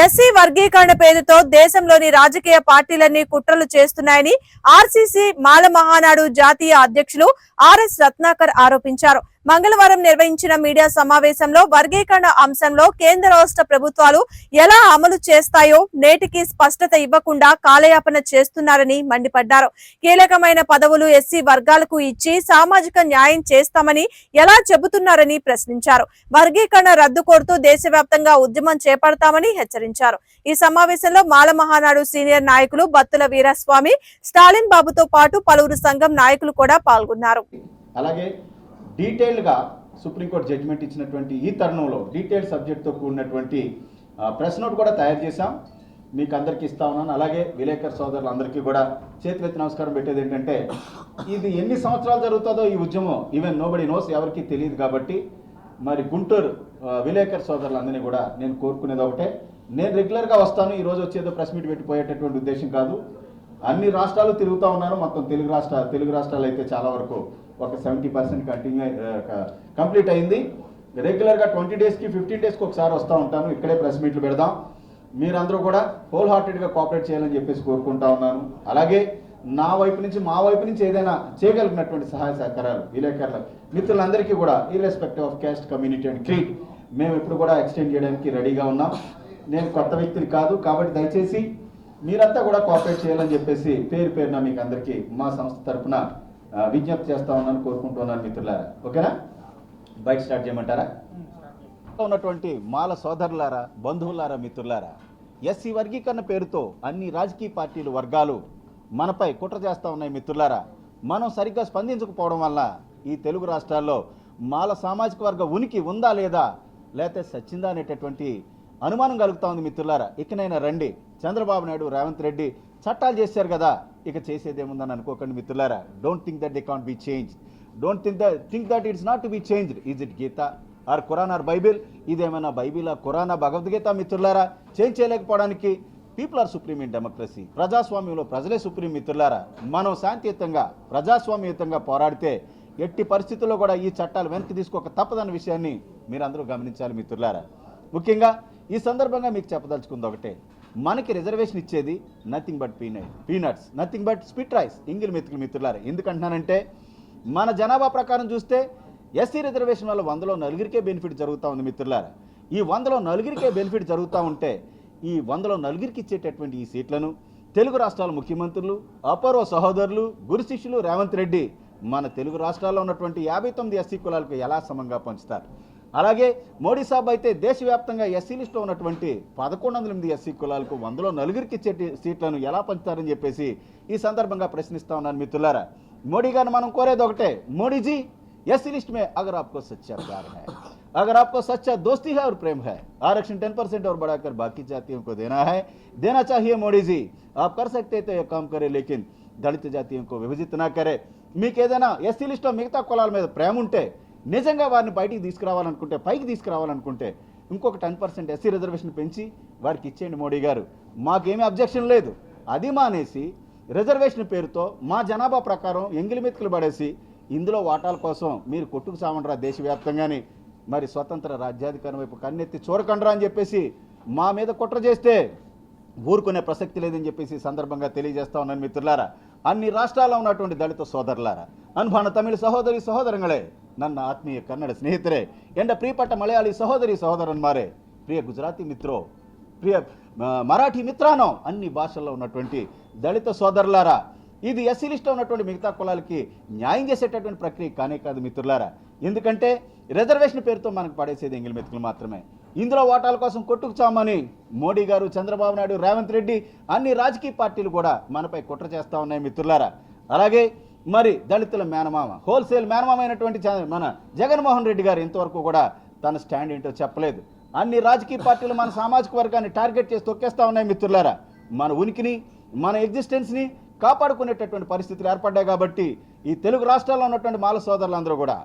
SC వర్గీకరణ పేరుతో దేశంలోని రాజకీయ పార్టీలన్నీ కుట్రలు చేస్తున్నాయని ఆర్సీసీ మాల మహానాడు జాతీయ అధ్యక్షులు ఆర్ఎస్ రత్నాకర్ ఆరోపించారు. మంగళవారం నిర్వహించిన మీడియా సమావేశంలో వర్గీకరణ అంశంలో కేంద్ర రాష్ట్ర ప్రభుత్వాలు ఎలా అమలు చేస్తాయో నేటికి స్పష్టత ఇవ్వకుండా కాలయాపన చేస్తున్నారని మండిపడ్డారు. కీలకమైన పదవులు ఎస్సీ వర్గాలకు ఇచ్చి సామాజిక న్యాయం చేస్తామని ఎలా చెబుతున్నారని ప్రశ్నించారు. వర్గీకరణ రద్దు కోరుతూ దేశవ్యాప్తంగా ఉద్యమం చేపడతామని హెచ్చరించారు. ఈ సమావేశంలో మాల మహానాడు సీనియర్ నాయకులు బత్తుల వీరస్వామి స్టాలిన్ బాబుతో పాటు పలువురు సంఘం నాయకులు కూడా పాల్గొన్నారు. అలాగే డీటెయిల్డ్గా సుప్రీంకోర్టు జడ్జిమెంట్ ఇచ్చినటువంటి ఈ తరుణంలో డీటెయిల్ సబ్జెక్ట్తో కూడినటువంటి ప్రెస్ నోట్ కూడా తయారు చేశాం. మీకు అందరికీ ఇస్తా ఉన్నాను. అలాగే విలేకర్ సోదరులందరికీ కూడా చేతులెత్తి నమస్కారం పెట్టేది ఏంటంటే ఇది ఎన్ని సంవత్సరాలు జరుగుతుందో ఈ ఉద్యమం. ఈవెన్ నోబడి నోస్ ఎవరికీ తెలియదు కాబట్టి. మరి గుంటూరు ఆ, విలేకర్ సోదరులందరినీ కూడా నేను కోరుకునేది ఒకటే. నేను రెగ్యులర్గా వస్తాను. ఈరోజు వచ్చేదో ప్రెస్ మీట్ పెట్టిపోయేటటువంటి ఉద్దేశం కాదు. అన్ని రాష్ట్రాలు తిరుగుతూ ఉన్నాను మొత్తం తెలుగు రాష్ట్ర తెలుగు రాష్ట్రాలు అయితే చాలా వరకు ఒక సెవెంటీ పర్సెంట్ కంటిన్యూ కంప్లీట్ అయింది. రెగ్యులర్గా ట్వంటీ డేస్కి ఫిఫ్టీన్ డేస్కి ఒకసారి వస్తూ ఉంటాను. ఇక్కడే ప్రెస్ మీట్లు పెడదాం. మీరందరూ కూడా హోల్ హార్టెడ్గా కోఆపరేట్ చేయాలని చెప్పేసి కోరుకుంటా ఉన్నాను. అలాగే నా వైపు నుంచి మా వైపు నుంచి ఏదైనా చేయగలిగినటువంటి సహాయ సహకారాలు విలేకరుల మిత్రులందరికీ కూడా irrespective of caste community and creed మేము ఎప్పుడు కూడా ఎక్స్టెండ్ చేయడానికి రెడీగా ఉన్నాం. నేను కొత్త వ్యక్తిని కాదు. కాబట్టి దయచేసి మీరంతా కూడా కోఆపరేట్ చేయాలని చెప్పేసి పేరు పేరున మీకు అందరికీ మా సంస్థ తరపున విజ్ఞప్తి చేస్తా ఉన్నాను కోరుకుంటున్నాను మిత్రులారా. ఓకేనా? బైక్ స్టార్ట్ చేయమంటారా? ఉన్నటువంటి మాల సోదరులారా బంధువులారా మిత్రులారా ఎస్సీ వర్గీకరణ పేరుతో అన్ని రాజకీయ పార్టీలు వర్గాలు మనపై కుట్ర చేస్తూ ఉన్నాయి మిత్రులారా. మనం సరిగ్గా స్పందించకపోవడం వల్ల ఈ తెలుగు రాష్ట్రాల్లో మాల సామాజిక వర్గ ఉనికి ఉందా లేదా లేకపోతే సచ్చిందా అనేటటువంటి అనుమానం కలుగుతా ఉంది మిత్రులారా. ఇకనైనా రండి. చంద్రబాబు నాయుడు రేవంత్ రెడ్డి చట్టాలు చేశారు కదా. ఇక చేసేదేముందని అనుకోకండి మిత్రులారా. Don't think that they can't be change don't think that think that it's not to be changed is it Gita or Quran or Bible ఇదేమైనా బైబిలా ఖురానా భగవద్గీత మిత్రులారా? Change చేయలేకపోవడానికి people are supreme in democracy ప్రజాస్వామ్యంలో ప్రజలే సుప్రీం మిత్రులారా. మనం శాంతియుతంగా ప్రజాస్వామ్యయుతంగా పోరాడితే ఎట్టి పరిస్థితుల్లో కూడా ఈ చట్టాలు వెనక్కి తీసుకోక తప్పదన్న విషయాన్ని మీరందరూ గమనించాలి మిత్రులారా. ముఖ్యంగా ఈ సందర్భంగా మీకు చెప్పదలుచుకుంది ఒకటే. మనకి రిజర్వేషన్ ఇచ్చేది nothing but peanut peanuts nothing but spit rice ఇంగిల్ మిత్రులు మిత్రులారా. ఎందుకంటున్నానంటే మన జనాభా ప్రకారం చూస్తే ఎస్సీ రిజర్వేషన్ వల్ల వందలో నలుగురికే బెనిఫిట్ జరుగుతూ ఉంది మిత్రులారా. ఈ వందలో నలుగురికే బెనిఫిట్ జరుగుతూ ఉంటే ఈ వందలో నలుగురికి ఇచ్చేటటువంటి ఈ సీట్లను తెలుగు రాష్ట్రాల ముఖ్యమంత్రులు అపూర్వ సహోదరులు గురు శిష్యులు రేవంత్ రెడ్డి మన తెలుగు రాష్ట్రాల్లో ఉన్నటువంటి యాభై తొమ్మిది ఎస్సీ కులాలకు ఎలా సమంగా పంచుతారు? అలాగే మోడీ సాబ్ అయితే దేశవ్యాప్తంగా ఎస్సీ లిస్టులో ఉన్నటువంటి పదకొండు వందల ఎనిమిది ఎస్సీ కులాలకు వందలో నలుగురికి ఇచ్చే సీట్లను ఎలా పంచుతారని చెప్పేసి ఈ సందర్భంగా ప్రశ్నిస్తా ఉన్నాను మిత్రులారా మోడీ గారిని మనం కోరేది ఒకటే మోడీజీ एससी लिस्ट में अगर आपको सच्चा प्यार है अगर आपको सच्चा दोस्ती है और प्रेम है आरक्षण टेन परसेंट और बढ़ाकर बाकी जातियों को देना है देना चाहिए मोदी जी आप कर सकते तो ये काम करें लेकिन దళిత జాతీయంకు విభజిత నా కరే మీకు ఏదైనా ఎస్సీ లిస్ట్లో మిగతా కులాల మీద ప్రేమ ఉంటే నిజంగా వారిని బయటికి తీసుకురావాలనుకుంటే పైకి తీసుకురావాలనుకుంటే ఇంకొక టెన్ పర్సెంట్ ఎస్సీ రిజర్వేషన్ పెంచి వారికి ఇచ్చేయండి మోడీ గారు. మాకేమీ అబ్జెక్షన్ లేదు. అది మానేసి రిజర్వేషన్ పేరుతో మా జనాభా ప్రకారం ఎంగిలి మెతుకులు పడేసి ఇందులో వాటాల కోసం మీరు కొట్టుకు సామండ్రా దేశవ్యాప్తంగాని. మరి స్వతంత్ర రాజ్యాధికారం వైపు కన్నెత్తి చూడకండ్రా అని చెప్పేసి మా మీద కుట్ర చేస్తే ఊరుకునే ప్రసక్తి లేదని చెప్పేసి సందర్భంగా తెలియజేస్తా ఉన్నాను మిత్రులారా. అన్ని రాష్ట్రాల్లో ఉన్నటువంటి దళిత సోదరులారా. అనుభాన తమిళ సహోదరి సహోదరంగళే ನನ್ನ ಆತ್ಮೀಯ ಕನ್ನಡ ಸ್ನೇಹಿತರೆ ಎಂಡ ಪ್ರಿಯಪಟ್ಟ ಮಲಯಾಳಿ ಸಹೋದರಿ సహోదరన్మారే ప్రియ గుజరాతీ మిత్రో ప్రియ ఆ, మరాఠీ మిత్రానో అన్ని భాషల్లో ఉన్నటువంటి దళిత సోదరులారా ఇది ఎస్సీ లిస్ట్లో ఉన్నటువంటి మిగతా కులాలకి న్యాయం చేసేటటువంటి ప్రక్రియ కానే కాదు మిత్రులారా ఎందుకంటే రిజర్వేషన్ పేరుతో మనకు పడేసేది ఎంగిల్ మెతుకులు మాత్రమే ఇందులో ఓటాల కోసం కొట్టుకు చామని మోడీ గారు చంద్రబాబు నాయుడు రేవంత్ రెడ్డి అన్ని రాజకీయ పార్టీలు కూడా మనపై కుట్ర చేస్తా ఉన్నాయి మిత్రులారా అలాగే మరి దళితుల మేనమామ హోల్సేల్ మేనమామ అయినటువంటి మన జగన్మోహన్ రెడ్డి గారు ఇంతవరకు కూడా తన స్టాండ్ ఏంటో చెప్పలేదు. అన్ని రాజకీయ పార్టీలు మన సామాజిక వర్గాన్ని టార్గెట్ చేసి తొక్కేస్తా ఉన్నాయి మిత్రులారా. మన ఉనికిని మన ఎగ్జిస్టెన్స్ని కాపాడుకునేటటువంటి పరిస్థితులు ఏర్పడ్డాయి కాబట్టి ఈ తెలుగు రాష్ట్రాల్లో ఉన్నటువంటి మాల సోదరులందరూ కూడా